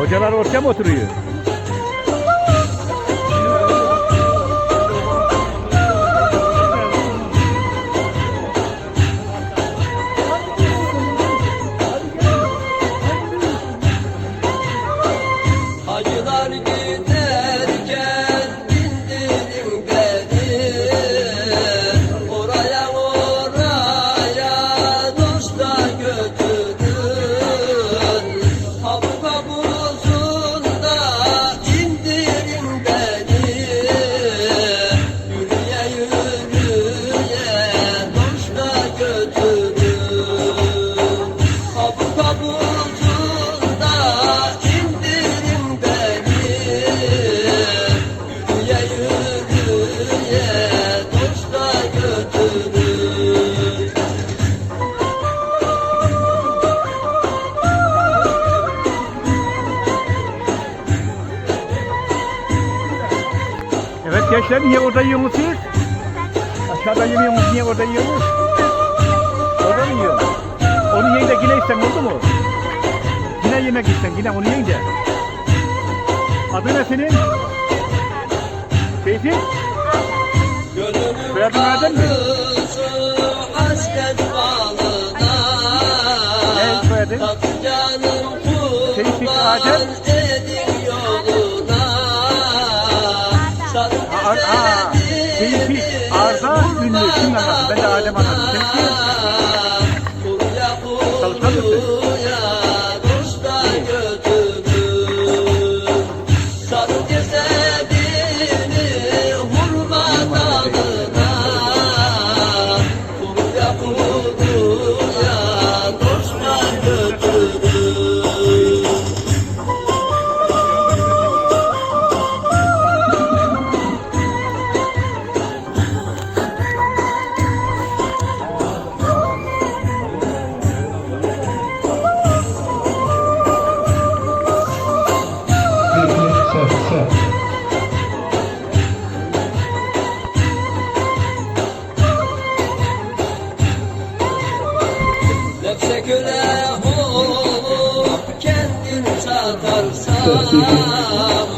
Hocalar ortaya mı oturuyor? Gençler niye orada yiyorsunuz? Aşağıda yemiyorsunuz niye orada yiyorsunuz? Orada mı yiyorsun? Onu yiyin de yine isten oldu mu? Yine yemek isten yine onu yiyin de. Adı ne senin? Seyfi? Soyadın Adem mi? Ne soyadın? Tevfik Adem? Ben de Adem anladım. bakarsam